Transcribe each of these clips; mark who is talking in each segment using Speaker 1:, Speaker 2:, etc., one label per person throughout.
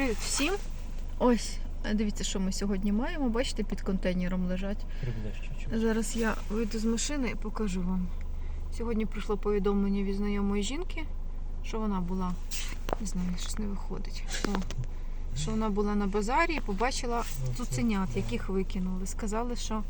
Speaker 1: Привіт всім! Ось, е, дивіться, що ми сьогодні маємо. Бачите, під контейнером лежать. Зараз я вийду з машини і покажу вам. Сьогодні прийшло повідомлення від знайомої жінки, що вона була, не знаю, щось не виходить. О, що вона була на базарі і побачила цуценят, яких викинули. Сказали, що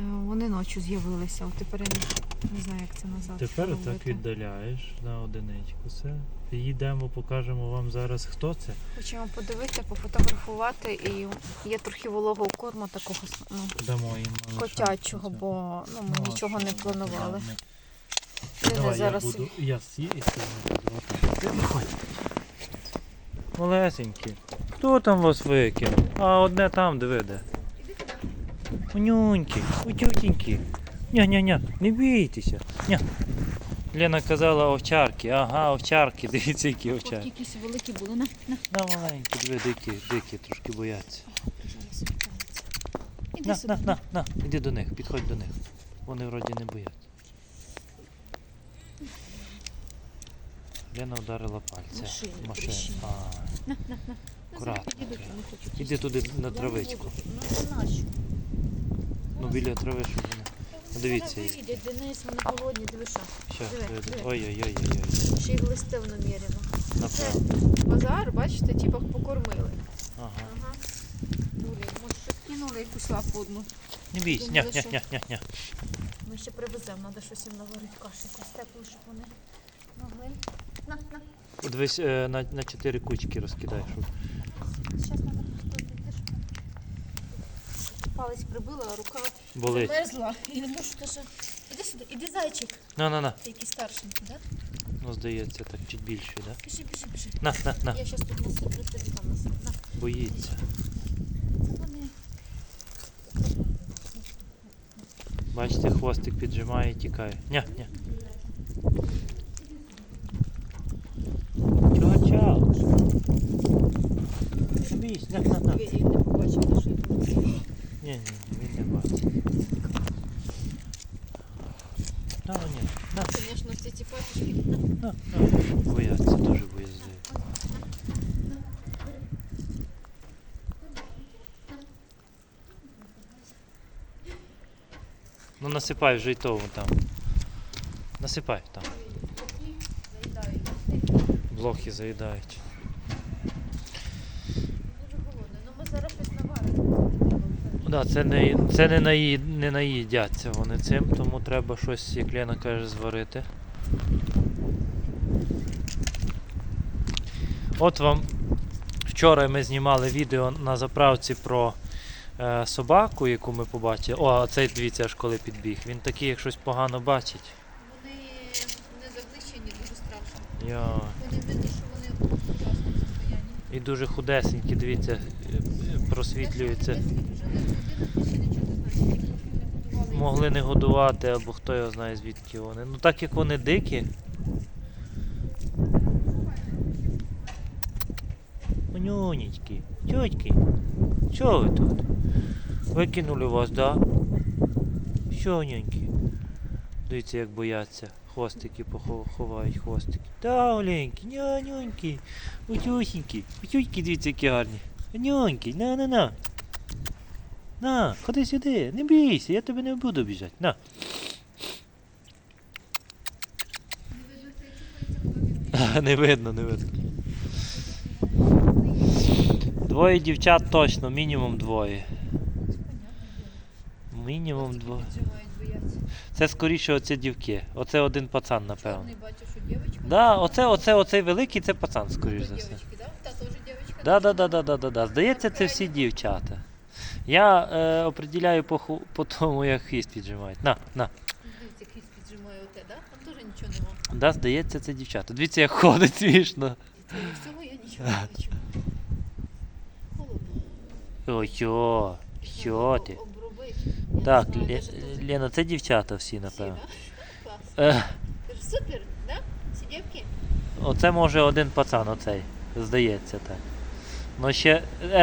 Speaker 1: вони ночі з'явилися. От тепер я не, не знаю, як це назад.
Speaker 2: Тепер
Speaker 1: робити.
Speaker 2: так віддаляєш на одиничку. Все. Їдемо, покажемо вам зараз, хто це.
Speaker 1: Хочемо подивитися, пофотографувати і є трохи вологого корму такого ну,
Speaker 2: Дамо їм
Speaker 1: котячого,
Speaker 2: Це.
Speaker 1: бо ну, ми
Speaker 2: Ну,
Speaker 1: нічого не планували.
Speaker 2: ми- Давай,
Speaker 1: зараз
Speaker 2: я буду, я сі і не. Малесенькі. Хто там вас викинув? А одне там, диви де. Унюнькі, утютенькі. Ня-ня-ня, не бійтеся. Ня. Лена казала овчарки. Ага, овчарки. Дивіться, які овчарки.
Speaker 1: якісь великі були на, на.
Speaker 2: На маленькі, диви, дикі, дикі, трошки бояться.
Speaker 1: Іди
Speaker 2: На,
Speaker 1: сюди.
Speaker 2: на, на, на, іди до них, підходь до них. Вони вроді не бояться. Лена вдарила пальця.
Speaker 1: Машину
Speaker 2: Машину. А,
Speaker 1: На, на, на. Ну,
Speaker 2: Акуратно іди туди на травичку.
Speaker 1: Ну, нащо?
Speaker 2: Ну біля трави, щоб вони.
Speaker 1: Та
Speaker 2: дивіться їх.
Speaker 1: вийдуть, Денис, вони голодні, диви що. Диви,
Speaker 2: диви, диви. Ой-ой-ой-ой.
Speaker 1: Ще й намірено. Це
Speaker 2: Направо.
Speaker 1: базар, бачите, типу покормили.
Speaker 2: Ага.
Speaker 1: Ага. Блін, може щось кинули якусь лапу одну.
Speaker 2: Не бійся,
Speaker 1: Думали,
Speaker 2: ня,
Speaker 1: що-
Speaker 2: ня, ня, ня.
Speaker 1: Ми ще привеземо, треба щось їм наварити каші якусь теплу, щоб вони могли. На, на.
Speaker 2: Дивись е, на, на чотири кучки розкидай, щоб.
Speaker 1: Зараз треба просто палець прибила, а рука
Speaker 2: Болить.
Speaker 1: замерзла і не можу теж. Іди сюди, іди зайчик.
Speaker 2: На, на, на.
Speaker 1: Ти якийсь старшенький, так?
Speaker 2: Ну, здається, так чуть більше, да?
Speaker 1: Біжи, біжи, біжи.
Speaker 2: На, на, на.
Speaker 1: Я зараз тут насиплю, тобі там насиплю. На.
Speaker 2: Боїться.
Speaker 1: Це вони.
Speaker 2: Бачите, хвостик піджимає і тікає. Ня, ня. Чого чао? Не бійся, на, на, на.
Speaker 1: Я їх не побачила, що я тут.
Speaker 2: Ні, ні, він не бачить. На, ні, на,
Speaker 1: Звісно, всі ці пачечки.
Speaker 2: на, на. Бояться, дуже боязливі. Ну насипай й того там. Насипай там. Блохи заїдають.
Speaker 1: Дуже голодно. Ну ми зараз щось наваримо.
Speaker 2: Да, це не, це не, наї, не наїдяться вони цим, тому треба щось, як Лена каже, зварити. От вам вчора ми знімали відео на заправці про е, собаку, яку ми побачили. О, а цей дивіться, аж коли підбіг. Він такий, як щось погано бачить.
Speaker 1: Вони не заглищені, дуже страшно.
Speaker 2: Я...
Speaker 1: Вони видно, що вони в ужасному состоянні.
Speaker 2: І дуже худесенькі, дивіться, е. Могли не годувати, або хто його знає звідки вони. Ну так як вони дикі. Онюнечки, тьотьки, що ви тут? Викинули вас, да? Що, онюньки? Дивіться, як бояться. Хвостики похов- ховають хвостики. Та, Оленьки, нянюньки, утюсіньки, утюськи, дивіться, які гарні. Няньки, на, на, на. На, ходи сюди, не бійся, я тебе не буду біжати. На. Не видно, не видно. Двоє дівчат точно, мінімум двоє. Мінімум двоє. Це скоріше оці дівки. Оце один пацан, напевно.
Speaker 1: Бачу, що дівчинка.
Speaker 2: Да, оце, оце, оцей великий це пацан, скоріш за все.
Speaker 1: Да?
Speaker 2: Да, да, да, да, да, да, да. Здається, це всі дівчата. Я е, определяю по, ху- по тому, як хвіст піджимають. На, на.
Speaker 1: Дивіться, хвіст піджимає оте, да? Там теж нічого нема.
Speaker 2: Да, здається, це дівчата. Дивіться, як ходить смішно.
Speaker 1: І всього я нічого не бачу. Холодно.
Speaker 2: Ой, що? Що ти?
Speaker 1: Оброби. Я не
Speaker 2: Так,
Speaker 1: знаю,
Speaker 2: Лє-
Speaker 1: даже тут
Speaker 2: Лена, це дівчата всі,
Speaker 1: всі,
Speaker 2: напевно.
Speaker 1: да? Клас.
Speaker 2: Е,
Speaker 1: Ти ж супер, да? Всі дівки?
Speaker 2: оце може один пацан, оцей. Здається так. Ну ще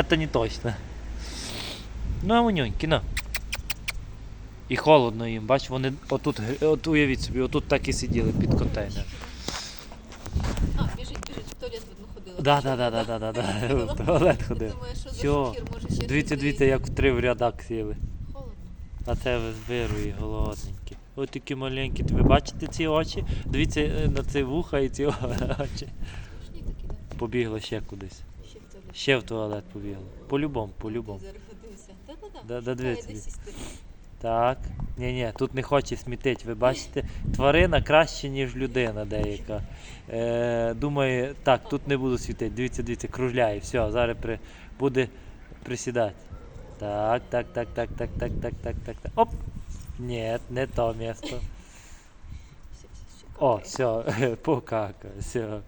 Speaker 2: це не точно. Ну, а манюньки, на. І холодно їм, бач, вони отут, от уявіть собі, отут так і сиділи під контейнером.
Speaker 1: А, біжить, біжить. В туалет видно ходила.
Speaker 2: Да, да, да, да, да, да, да. В туалет ходив.
Speaker 1: Думаю, що за
Speaker 2: Всьо.
Speaker 1: може ще
Speaker 2: Дивіться,
Speaker 1: щось
Speaker 2: дивіться, як в три в рядок сіли.
Speaker 1: Холодно.
Speaker 2: А це вирує голодненькі. Ось такі маленькі. Ви бачите ці очі? Дивіться е, на ці вуха і ці очі.
Speaker 1: Смішні такі, да?
Speaker 2: Побігла ще кудись.
Speaker 1: Ще в
Speaker 2: туалет побігла. По-любому, по-любому. Да, да, дивіться. Так. Ні, ні, тут не хоче смітить. Ви бачите, тварина краще, ніж людина деяка. Е, думає, так, тут не буду світити. Дивіться, дивіться, кружляє. Все, зараз при, буде присідати. Так, так, так, так, так, так, так, так, так, так. Оп! Ні, не то місто. О, все, покака, все.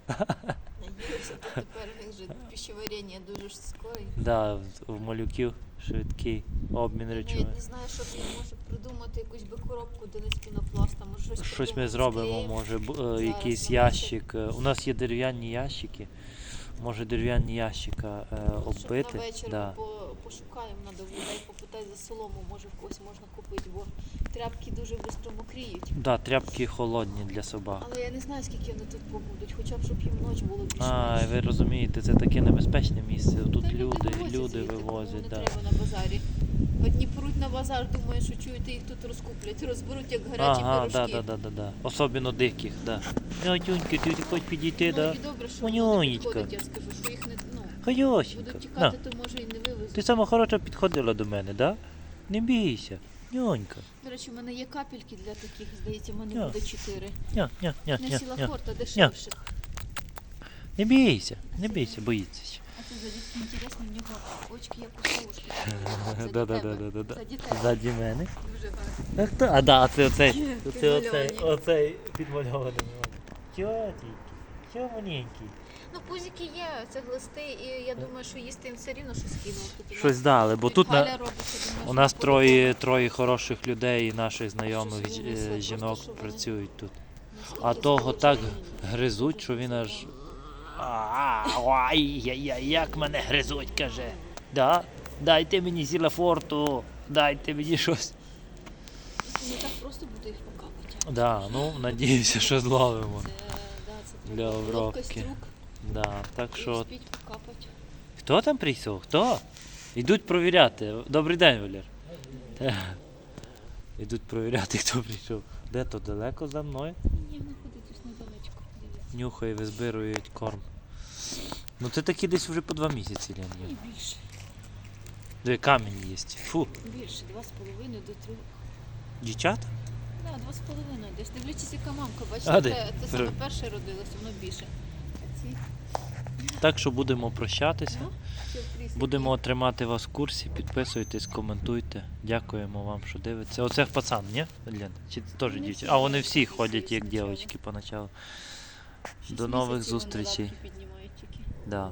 Speaker 1: Тепер у них же пищеварення дуже скоро.
Speaker 2: Да, в- малюків швидкий обмін
Speaker 1: речовин. я не знаю, що ти може придумати якусь би коробку, де не з пінопласта, може щось
Speaker 2: Щось ми зробимо, може, б- е, якийсь ящик. е, У нас є дерев'яні ящики. Може дерев'яні ящика е,
Speaker 1: Щоб
Speaker 2: оббити.
Speaker 1: на вечір
Speaker 2: Да.
Speaker 1: по, пошукаємо, в людей попитати за солому, може в когось можна купити, бо тряпки дуже швидко мокріють.
Speaker 2: Да, тряпки холодні для собак.
Speaker 1: Але я не знаю, скільки вони тут побудуть, хоча б щоб їм ніч було більше.
Speaker 2: А, ви розумієте, це таке небезпечне місце. Тут
Speaker 1: Та
Speaker 2: люди,
Speaker 1: вивозять
Speaker 2: люди
Speaker 1: тому
Speaker 2: вивозять. Да.
Speaker 1: треба на базарі. Одні пруть на базар, думають, що чуєте, їх тут розкуплять, розберуть як гарячі
Speaker 2: Ага,
Speaker 1: пирожки.
Speaker 2: да, да, да, да. Особливо диких, да. Ну, тюньки, ти хочеш підійти,
Speaker 1: Ну,
Speaker 2: да?
Speaker 1: і добре, що вони не
Speaker 2: Манюнечка.
Speaker 1: підходять, я скажу, що будуть
Speaker 2: На.
Speaker 1: тікати, то може і не вивезуть.
Speaker 2: Ти сама хороша підходила до мене, да? Не бійся. Ньонька.
Speaker 1: До речі, в мене є капельки для таких, здається, в мене
Speaker 2: Ня.
Speaker 1: буде чотири.
Speaker 2: Ня, ня, ня, ня,
Speaker 1: сіла
Speaker 2: ня.
Speaker 1: дешевше.
Speaker 2: Не бійся, не бійся, боїться. ще.
Speaker 1: А це за інтересно, в нього очки як у совушки. Заді
Speaker 2: Да-да-да-да-да.
Speaker 1: Заді тебе.
Speaker 2: Ззаді мене.
Speaker 1: Дуже гарно.
Speaker 2: А хто? А да, це оцей. Це оцей,
Speaker 1: підмальовані.
Speaker 2: оцей підмальований. Маленький.
Speaker 1: Ну, пузики є, це глисти, і я думаю, що їсти їм все рівно щось кинуть.
Speaker 2: Щось дали, бо тут на, у нас троє, троє хороших людей, наших знайомих
Speaker 1: Щось просто,
Speaker 2: жінок
Speaker 1: вони-
Speaker 2: працюють тут. А того так гризуть, що він аж. А, Ай, яй, яй, як мене гризуть, каже. Да? Дайте мені зілафорту, дайте мені щось.
Speaker 1: Не так просто буде їх покапати.
Speaker 2: Да, ну, надіюся, що зловимо.
Speaker 1: Це, да, це
Speaker 2: Для
Speaker 1: треба
Speaker 2: обробки.
Speaker 1: ловкость рук
Speaker 2: Да, так що.
Speaker 1: покапати.
Speaker 2: Хто там прийшов? Хто? Йдуть провіряти. Добрий день, Валер. Йдуть провіряти, хто прийшов. Де то далеко за мною?
Speaker 1: Ні, вони ходять ось недалечко.
Speaker 2: Нюхає, визбирують корм. Ну це такі десь вже по два місяці
Speaker 1: Ні, більше.
Speaker 2: Де камінь є. Фу.
Speaker 1: Більше, два з половиною до трьох.
Speaker 2: Дівчата?
Speaker 1: Да, два з половиною. Десь дивлячись, яка мамка, бачите, те, те саме перше родилося, воно більше.
Speaker 2: Так що будемо прощатися. Будемо тримати вас в курсі. Підписуйтесь, коментуйте. Дякуємо вам, що дивитеся. Оце пацан, ні? Лен? Чи теж
Speaker 1: дівчина?
Speaker 2: А вони всі ходять як дівчатки поначалу. До нових зустрічей. Да.